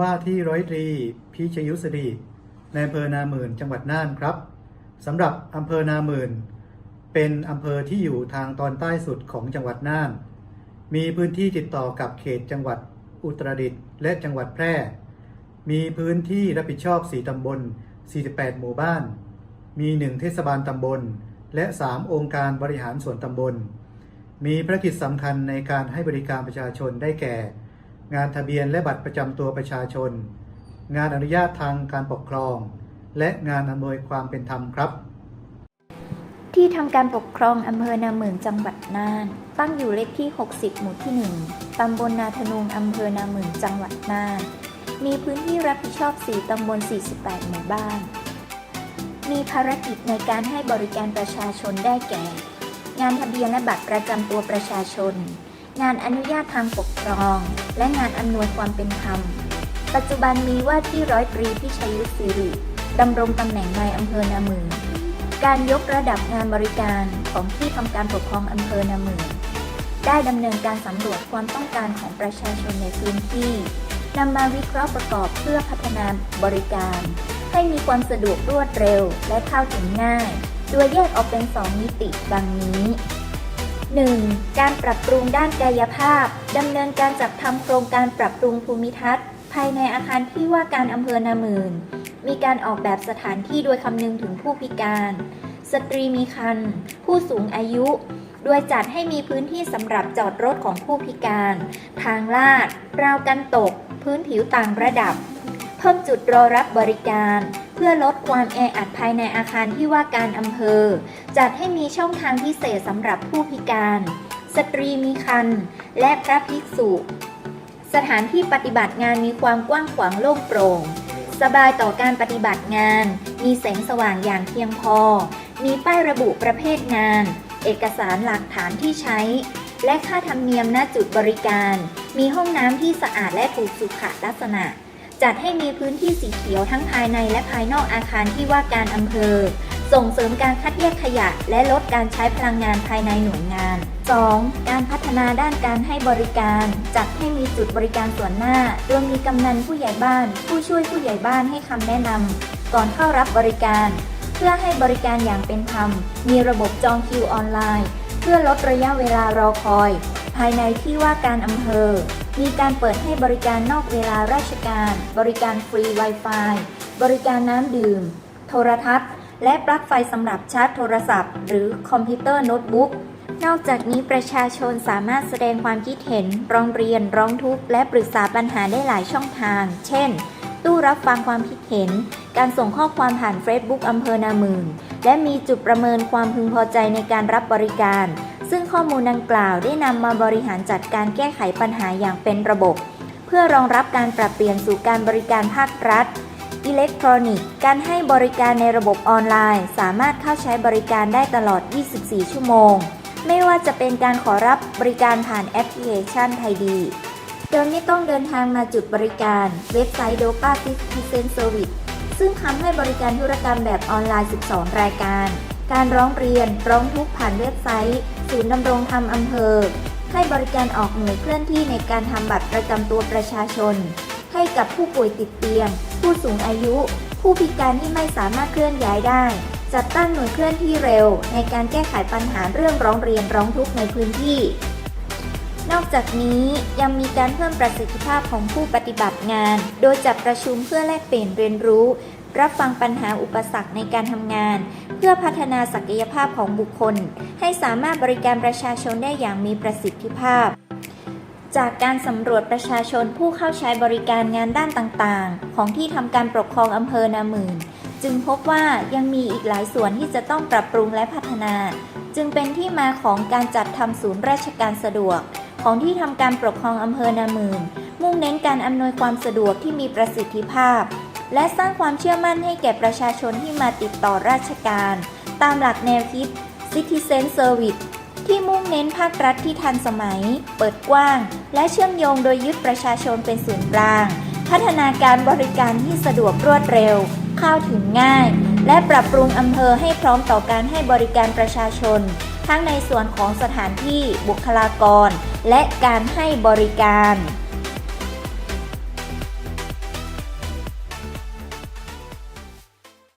ว่าที่ร้อยตรีพิชยุสดีในอำเภอนาหมื่นจังหวัดน่านครับสำหรับอำเภอนาหมื่น เป็นอำเภอที่อยู่ทางตอนใต้สุดของจังหวัดน่าน มีพื้นที่ติดต่อกับเขตจังหวัดอุตรดิตถ์และจังหวัดแพร่ มีพื้นที่รับผิดชอบ 4 ตำบล 48 หมู่บ้าน มี 1 เทศบาลตำบล และ 3 องค์การบริหารส่วนตำบล มีภารกิจสำคัญในการให้บริการประชาชนได้แก่ งานทะเบียนและบัตรประจำตัวประชาชน งานอนุญาตทางการปกครอง และงานอำนวยความเป็นธรรมครับ ที่ทำการปกครองอำเภอนาเหมืองจังหวัดน่าน ตั้งอยู่เลขที่ 60 หมู่ที่ 1 ตำบลนาทนุงอำเภอนาเหมืองจังหวัดน่าน มีพื้นที่รับผิดชอบ 4 ตำบล 48 หมู่บ้าน มีภารกิจในการให้บริการประชาชนได้แก่ งานทะเบียนและบัตรประจำตัวประชาชน งานอนุญาตทางปกครอง และงานอำนวยความเป็นธรรม ปัจจุบันมีว่าที่ร้อยตรีพิชัยยุทธสิริดำรงตำแหน่งนายอำเภอนามือ การยกระดับงานบริการของที่ทำการปกครองอำเภอนามือ ได้ดำเนินการสำรวจความต้องการของประชาชนในพื้นที่นำมาวิเคราะห์ประกอบเพื่อพัฒนาบริการ ให้มีความสะดวกรวดเร็วและเข้าถึงง่าย โดยแยกออกเป็น 2 มิติดังนี้ 1. การปรับปรุงด้านกายภาพ ดำเนินการจัดทำโครงการปรับปรุงภูมิทัศน์ ภายในอาคารที่ว่าการอำเภอนาหมื่น มีการออกแบบสถานที่โดยคำนึงถึงผู้พิการ สตรีมีครรภ์ผู้สูงอายุ โดยจัดให้มีพื้นที่สำหรับจอดรถของผู้พิการ ทางลาด ราวกันตก พื้นผิวต่างระดับ เพิ่มจุดรอรับบริการ พื่อลดความแออัดภายในอาคารที่ว่าการอำเภอ จัดให้มีช่องทางพิเศษสำหรับผู้พิการ สตรีมีครรภ์และพระภิกษุ สถานที่ปฏิบัติงานมีความกว้างขวางโล่งโปร่ง สบายต่อการปฏิบัติงาน มีแสงสว่างอย่างเพียงพอ มีป้ายระบุประเภทงาน เอกสารหลักฐานที่ใช้ และค่าธรรมเนียมณจุดบริการ มีห้องน้ำที่สะอาดและถูกสุขลักษณะ จัดให้มีพื้นที่สีเขียวทั้งภายในและภายนอกอาคารที่ว่าการอำเภอ ส่งเสริมการคัดแยกขยะ และลดการใช้พลังงานภายในหน่วยงาน 2. การพัฒนาด้านการให้บริการ จัดให้มีจุดบริการส่วนหน้า โดยมีกำนันผู้ใหญ่บ้าน ผู้ช่วยผู้ใหญ่บ้านให้คำแนะนำก่อนเข้ารับบริการ เพื่อให้บริการอย่างเป็นธรรม มีระบบจองคิวออนไลน์ เพื่อลดระยะเวลารอคอย ภายในที่ว่าการอำเภอ มีการเปิดให้บริการนอกเวลาราชการ บริการฟรี Wi-Fi บริการน้ำดื่ม โทรทัศน์ และปลั๊กไฟสำหรับชาร์จโทรศัพท์ หรือคอมพิวเตอร์โน้ตบุ๊ก นอกจากนี้ประชาชนสามารถแสดงความคิดเห็น ร้องเรียน ร้องทุกข์ และปรึกษาปัญหาได้หลายช่องทาง เช่น ตู้รับฟังความคิดเห็น การส่งข้อความผ่าน Facebook อำเภอนามืนและมีจุดประเมินความพึงพอใจในการรับบริการ ซึ่งข้อมูลดังกล่าวได้นำมาบริหารจัดการแก้ไขปัญหาอย่างเป็นระบบ เพื่อรองรับการปรับเปลี่ยนสู่การบริการภาครัฐ อิเล็กทรอนิกส์ การให้บริการในระบบออนไลน์ สามารถเข้าใช้บริการได้ตลอด 24 ชั่วโมง ไม่ว่าจะเป็นการขอรับบริการผ่านแอปพลิเคชันไทยดีโดยไม่ต้องเดินทางมาจุดบริการ เว็บไซต์ Dopa Citizen Service ซึ่งทำให้บริการธุรกรรมแบบออนไลน์ 12 รายการ การร้องเรียน ร้องทุกข์ผ่านเว็บไซต์ ศูนย์ดำรงธรรมอำเภอ ให้บริการออกหน่วยเคลื่อนที่ในการทำบัตรประจำตัวประชาชน ให้กับผู้ป่วยติดเตียง ผู้สูงอายุ ผู้พิการที่ไม่สามารถเคลื่อนย้ายได้ จัดตั้งหน่วยเคลื่อนที่เร็ว ในการแก้ไขปัญหาเรื่องร้องเรียนร้องทุกข์ในพื้นที่ นอกจากนี้ยังมีการเพิ่มประสิทธิภาพของผู้ปฏิบัติงาน โดยจัดประชุมเพื่อแลกเปลี่ยนเรียนรู้ รับฟังปัญหาอุปสรรคในการทำงาน เพื่อพัฒนาศักยภาพของบุคคล ให้สามารถบริการประชาชนได้อย่างมีประสิทธิภาพ จากการสำรวจประชาชนผู้เข้าใช้บริการงานด้านต่างๆ ของที่ทำการปกครองอำเภอนาหมื่น จึงพบว่ายังมีอีกหลายส่วนที่จะต้องปรับปรุงและพัฒนา จึงเป็นที่มาของการจัดทำศูนย์ราชการสะดวก ของที่ทำการปกครองอำเภอนาหมื่นมุ่งเน้นการอำนวยความสะดวกที่มีประสิทธิภาพ และสร้างความเชื่อมั่นให้แก่ประชาชนที่มาติดต่อราชการ ตามหลักแนวคิด Citizen Service ที่มุ่งเน้นภาครัฐที่ทันสมัย เปิดกว้าง และเชื่อมโยงโดยยึดประชาชนเป็นศูนย์กลาง พัฒนาการบริการที่สะดวกรวดเร็ว เข้าถึงง่าย และปรับปรุงอำเภอให้พร้อมต่อการให้บริการประชาชน ทั้งในส่วนของสถานที่บุคลากร และการให้บริการ